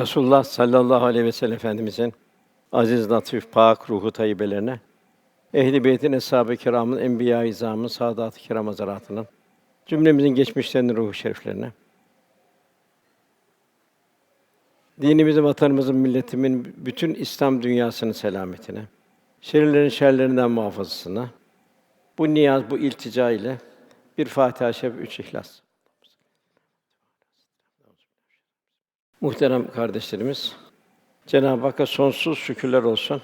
Resulullah sallallahu aleyhi ve sellem Efendimizin aziz, latif, pak ruhu tayyibelerine, Ehl-i Beyt'in eshab-ı kiramın, enbiya-i izamın, saadat-ı kiram hazaratının, cümlemizin geçmişlerinin ruhu şeriflerine, dinimizin, vatanımızın, milletimin, bütün İslam dünyasının selametine, şerlerin şerlerinden muhafazasına, bu niyaz, bu iltica ile bir Fatiha-i Şerif, üç İhlas. Muhterem kardeşlerimiz, Cenab-ı Hakk'a sonsuz şükürler olsun.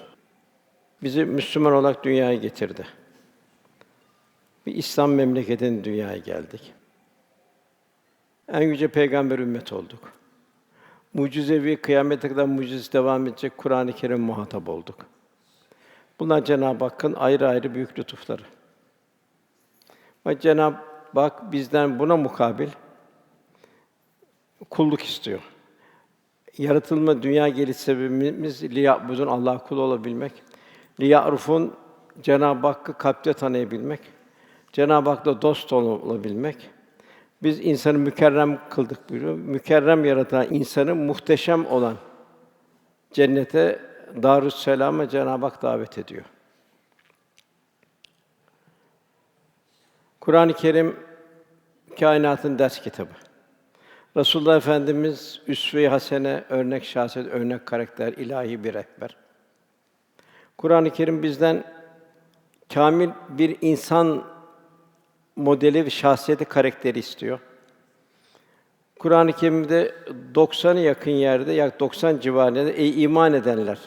Bizi Müslüman olarak dünyaya getirdi. Bir İslam memleketinin dünyaya geldik. En yüce peygamber ümmet olduk. Mucizevi kıyamete kadar mucize devam edecek Kur'an-ı Kerim muhatap olduk. Bunlar Cenab-ı Hakk'ın ayrı ayrı büyük lütufları. Ve Cenab-ı Hak bizden buna mukabil kulluk istiyor. Yaratılma dünya geliş sebebimiz liya'budun Allah kulu olabilmek. Liya'rufun Cenab-ı Hakk'ı kalpte tanıyabilmek. Cenab-ı Hak'la dost olabilmek. Biz insanı mükerrem kıldık buyuruyor. Mükerrem yaratan insanı muhteşem olan cennete Darüsselam'a Cenab-ı Hak davet ediyor. Kur'an-ı Kerim kainatın ders kitabı. Resulullah Efendimiz üsve-i hasene, örnek şahsiyet, örnek karakter, ilahi bir rehber. Kur'an-ı Kerim bizden kamil bir insan modeli ve şahsiyeti, karakteri istiyor. Kur'an-ı Kerim'de 90'ı yakın yerde, yak 90 civarında ey iman edenler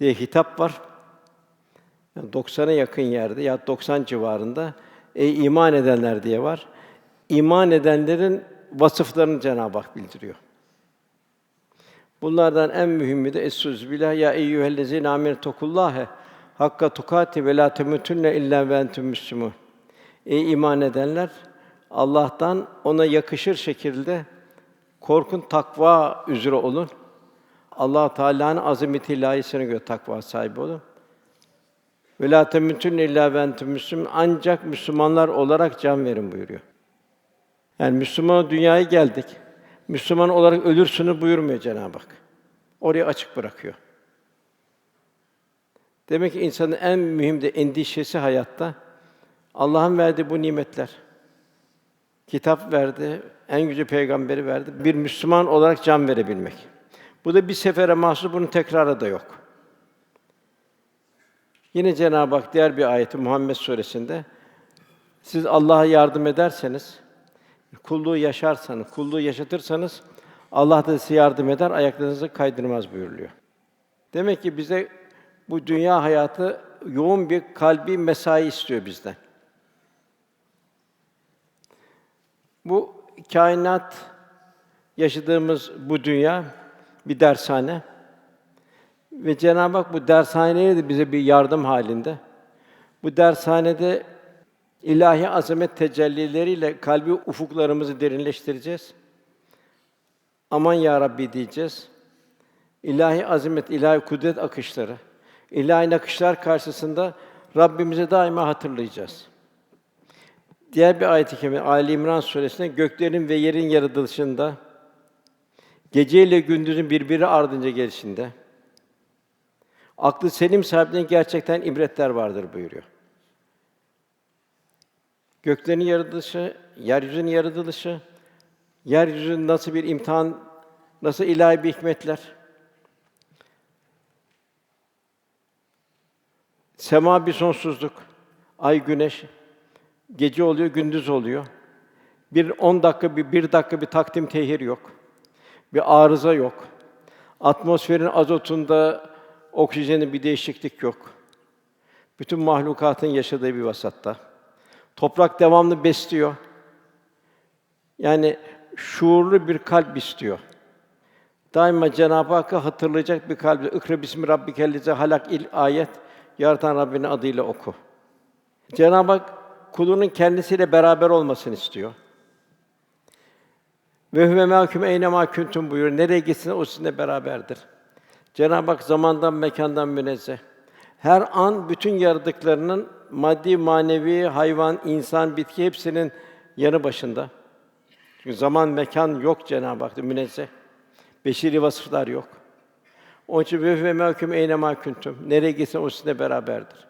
diye hitap var. Yani 90'a yakın yerde ya 90 civarında ey iman edenler diye var. İman edenlerin vasıflarını Cenab-ı Hak bildiriyor. Bunlardan en mühimi de Es-Suz billah ya eyyühellezîne âmenû tokullâhe hakka tukati ve lâ temûtunne illâ ve entüm müslümûn. Ey iman edenler Allah'tan ona yakışır şekilde korkun, takva üzere olun. Allah Teala'nın azameti layısına göre takva sahibi olun. Ve lâ temûtunne illâ ve entüm müslümûn. Ancak Müslümanlar olarak can verin buyuruyor. Yani Müslüman dünyaya geldik. Müslüman olarak ölürsünüz buyurmuyor Cenab-ı Hak. Orayı açık bırakıyor. Demek ki insanın en mühim de endişesi hayatta Allah'ın verdiği bu nimetler. Kitap verdi, en yüce peygamberi verdi. Bir Müslüman olarak can verebilmek. Bu da bir sefere mahsus, bunun tekrarı da yok. Yine Cenab-ı Hak diğer bir ayeti Muhammed suresinde siz Allah'a yardım ederseniz, kulluğu yaşarsanız, kulluğu yaşatırsanız Allah da size yardım eder, ayaklarınızı kaydırmaz buyuruluyor. Demek ki bize bu dünya hayatı yoğun bir kalbi mesai istiyor bizden. Bu kainat yaşadığımız bu dünya bir dershane ve Cenab-ı Hak bu dershaneye de bize bir yardım halinde. Bu dershanede ilahi azamet tecellileriyle kalbi ufuklarımızı derinleştireceğiz. Aman ya Rabbi diyeceğiz. İlahi azamet, ilahi kudret akışları, ilahi akışlar karşısında Rabbimizi daima hatırlayacağız. Diğer bir ayet-i kerime Ali İmran suresinde göklerin ve yerin yaratılışında gece ile gündüzün birbiri ardınca gelişinde aklı selim sahibine gerçekten ibretler vardır buyuruyor. Göklerin yaratılışı, yeryüzünün yaratılışı, yeryüzünün nasıl bir imtihan, nasıl ilahi bir hikmetler. Sema bir sonsuzluk, ay, güneş, gece oluyor, gündüz oluyor. Bir on dakika, bir, bir dakika bir takdim tehir yok. Bir arıza yok. Atmosferin azotunda, oksijenin bir değişiklik yok. Bütün mahlukatın yaşadığı bir vasatta. Toprak devamlı besliyor. Yani şuurlu bir kalp istiyor. Daima Cenab-ı Hakk'ı hatırlayacak bir kalple "Ikra bismi rabbikellezî halak" il ayet yaratan Rabbinin adıyla oku. Cenab-ı Hak kulunun kendisiyle beraber olmasını istiyor. Ve huve mâküm eyne mâ kuntum buyuruyor. Nereye gitsin o sizinle beraberdir. Cenab-ı Hak zamandan, mekandan münezzeh. Her an bütün yaradıklarının maddi, manevi, hayvan, insan, bitki hepsinin yanı başında. Çünkü zaman, mekan yok Cenab-ı Hak'ta münezzeh. Beşeri vasıflar yok. Onun için ve ve mahkum eyne ma kuntum. Nereye gitsen o sizinle beraberdir.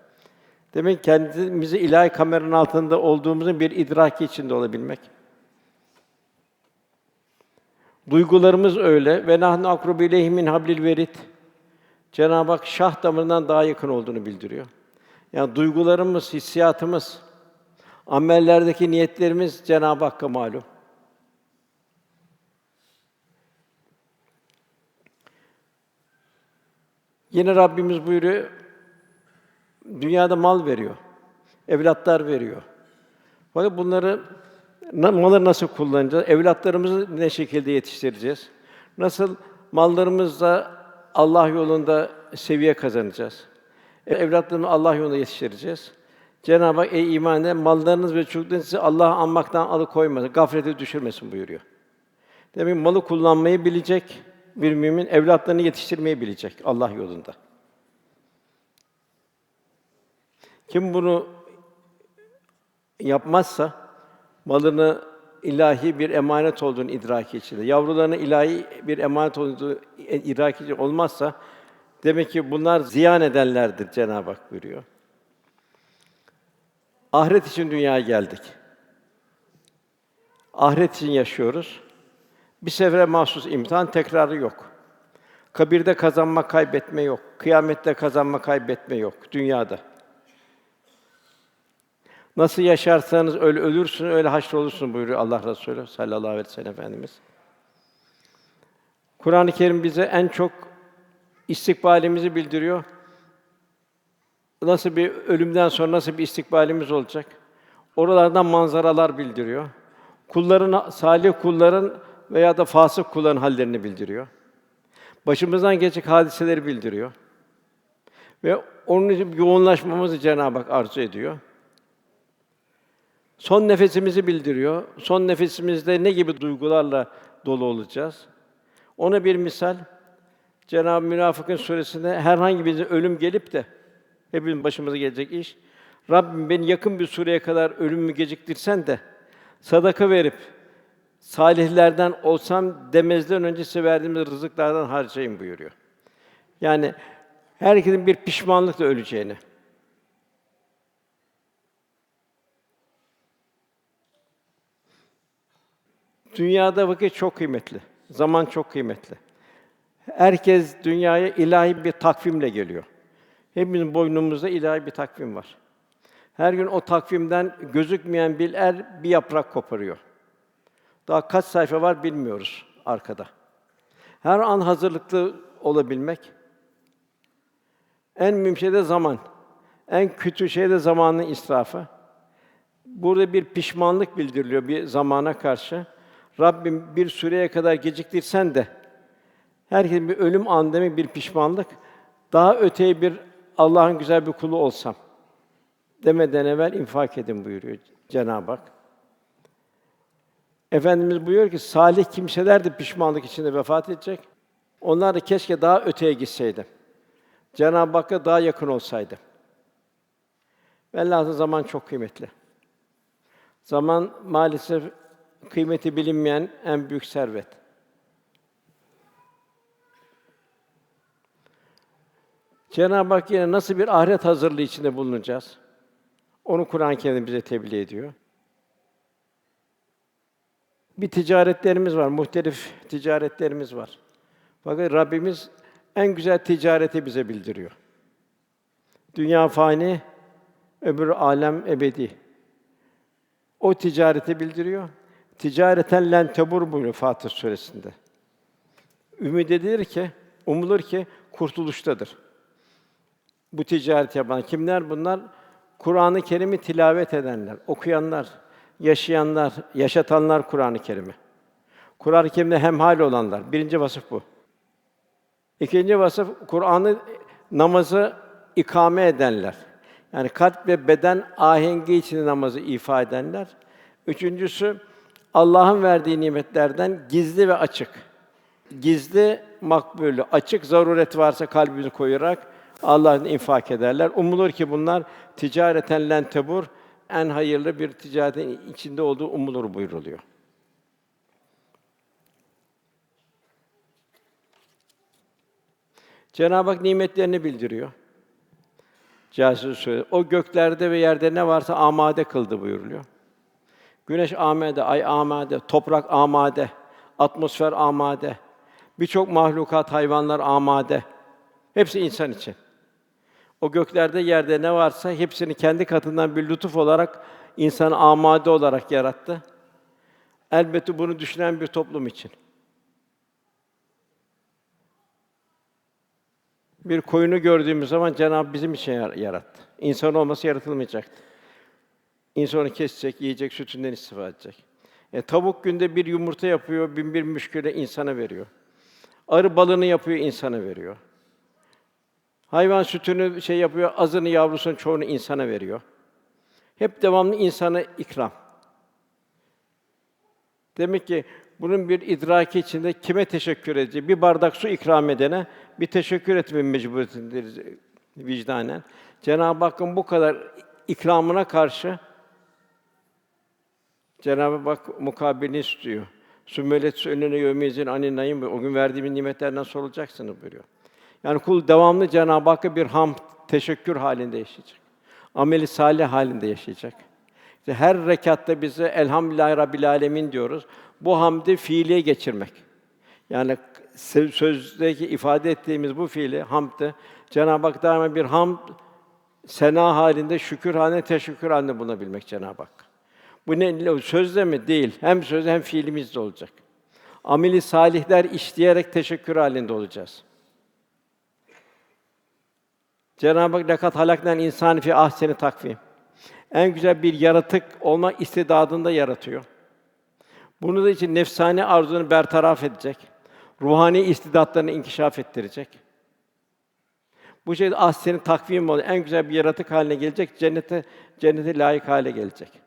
Demek ki kendimizi ilahi kameranın altında olduğumuzun bir idraki içinde olabilmek. Duygularımız öyle ve nahnu akrubu ileyhi min hablil verit. Cenab-ı Hak şah damarından daha yakın olduğunu bildiriyor. Yani duygularımız, hissiyatımız, amellerdeki niyetlerimiz Cenab-ı Hakk'a malum. Yine Rabbimiz buyuruyor, dünyada mal veriyor, evlatlar veriyor. Fakat bunları malı nasıl kullanacağız? Evlatlarımızı ne şekilde yetiştireceğiz? Nasıl mallarımızla Allah yolunda seviye kazanacağız? Evlatlarını Allah yolunda yetiştireceğiz. Cenab-ı Hak ey iman eden mallarınız ve çocuklarınız sizi Allah'ı anmaktan alıkoymasın, gaflete düşürmesin buyuruyor. Demek ki malı kullanmayı bilecek bir mümin, evlatlarını yetiştirmeyi bilecek Allah yolunda. Kim bunu yapmazsa malını ilahi bir emanet olduğunu idraki içinde, yavrularına ilahi bir emanet olduğunu idraki içinde olmazsa demek ki bunlar ziyan edenlerdir Cenab-ı Hak buyuruyor. Ahiret için dünyaya geldik. Ahiret için yaşıyoruz. Bir sefere mahsus imtihan tekrarı yok. Kabirde kazanma, kaybetme yok. Kıyamette kazanma, kaybetme yok dünyada. Nasıl yaşarsanız öyle ölürsün, öyle haşrolursun buyuruyor Allah Resulü sallallahu aleyhi ve sellem Efendimiz. Kur'an-ı Kerim bize en çok istikbalimizi bildiriyor. Nasıl bir ölümden sonra nasıl bir istikbalimiz olacak? Oralardan manzaralar bildiriyor. Kulların salih kulların veya da fasık kulların hallerini bildiriyor. Başımızdan geçecek hadiseleri bildiriyor. Ve onun için yoğunlaşmamızı Cenab-ı Hak arzu ediyor. Son nefesimizi bildiriyor. Son nefesimizde ne gibi duygularla dolu olacağız? Ona bir misal Cenab-ı Münafıkın suresinde herhangi bir ölüm gelip de hepimizin başımıza gelecek iş. Rabbim beni yakın bir süreye kadar ölümümü geciktirsen de sadaka verip salihlerden olsam demezden önce size verdiğimiz rızıklardan harcayın buyuruyor. Yani herkesin bir pişmanlıkla öleceğini. Dünyada vakit çok kıymetli. Zaman çok kıymetli. Herkes dünyaya ilahi bir takvimle geliyor. Hepimizin boynumuzda ilahi bir takvim var. Her gün o takvimden gözükmeyen bir er bir yaprak koparıyor. Daha kaç sayfa var bilmiyoruz arkada. Her an hazırlıklı olabilmek. En mühim şey de zaman. En kötü şey de zamanın israfı. Burada bir pişmanlık bildiriliyor bir zamana karşı. Rabbim bir süreye kadar geciktirsen de herkesin bir ölüm andemi bir pişmanlık. Daha öteye bir Allah'ın güzel bir kulu olsam demeden evvel infak edin buyuruyor Cenab-ı Hak. Efendimiz buyuruyor ki salih kimseler de pişmanlık içinde vefat edecek. Onlar da keşke daha öteye gitseydi. Cenab-ı Hakk'a daha yakın olsaydı. Velhâsıl zaman çok kıymetli. Zaman maalesef kıymeti bilinmeyen en büyük servet. Cenab-ı Hak yine nasıl bir ahiret hazırlığı içinde bulunacağız? Onu Kur'an-ı Kerim bize tebliğ ediyor. Bir ticaretlerimiz var, muhtelif ticaretlerimiz var. Fakat Rabbimiz en güzel ticareti bize bildiriyor. Dünya fani, öbür alem ebedi. O ticareti bildiriyor. Ticareten len tebur buyuruyor Fatır suresinde. Ümid edilir ki, umulur ki kurtuluştadır. Bu ticaret yapan kimler bunlar? Kur'an-ı Kerim'i tilavet edenler, okuyanlar, yaşayanlar, yaşatanlar Kur'an-ı Kerim'i. Kur'an-ı Kerim'de hemhal olanlar. Birinci vasıf bu. İkinci vasıf Kur'an'ı namazı ikame edenler. Yani kalp ve beden ahengi içinde namazı ifa edenler. Üçüncüsü Allah'ın verdiği nimetlerden gizli ve açık. Gizli makbulü, açık zaruret varsa kalbini koyarak Allah'ın infak ederler. Umulur ki bunlar ticareten len tebur en hayırlı bir ticaretin içinde olduğu umulur buyuruluyor. Cenab-ı Hak nimetlerini bildiriyor. Casus söylüyor. O göklerde ve yerde ne varsa amade kıldı buyuruluyor. Güneş amade, ay amade, toprak amade, atmosfer amade. Birçok mahlukat, hayvanlar amade. Hepsi insan için. O göklerde, yerde ne varsa hepsini kendi katından bir lütuf olarak insanı amade olarak yarattı. Elbette bunu düşünen bir toplum için. Bir koyunu gördüğümüz zaman Cenab-ı bizim için yar- yarattı. İnsan olması yaratılmayacaktı. İnsan onu kesecek, yiyecek, sütünden istifade edecek. E, tavuk günde bir yumurta yapıyor, bin bir müşküle insana veriyor. Arı balını yapıyor, insana veriyor. Hayvan sütünü şey yapıyor, azını, yavrusunu, çoğunu insana veriyor. Hep devamlı insana ikram. Demek ki bunun bir idraki içinde kime teşekkür edecek? Bir bardak su ikram edene bir teşekkür etme mecburiyetindeyiz vicdanen. Cenab-ı Hakk'ın bu kadar ikramına karşı Cenab-ı Hak mukabilini istiyor. Sümmelet önüne yömezin anin nayim o gün verdiğim nimetlerden sorulacaksınız buyuruyor. Yani kul devamlı Cenab-ı Hakk'a bir ham, teşekkür halinde yaşayacak. Ameli salih halinde yaşayacak. İşte her rekatta bize elhamdülillahi rabbil alemin diyoruz. Bu hamdi fiiliye geçirmek. Yani sö- sözdeki ifade ettiğimiz bu fiili hamdı Cenab-ı Hak daima bir hamd sena halinde, şükür halinde, teşekkür halinde bulunabilmek Cenab-ı Hak. Bu ne sözle mi? Değil. Hem söz hem fiilimizde olacak. Ameli salihler işleyerek teşekkür halinde olacağız. Cenab-ı Hak lekat halaknen insan fi ahseni takvim. En güzel bir yaratık olma istidadında yaratıyor. Bunu da için nefsani arzunu bertaraf edecek. Ruhani istidatlarını inkişaf ettirecek. Bu şekilde ahseni takvim oluyor. En güzel bir yaratık haline gelecek, cennete cennete layık hale gelecek.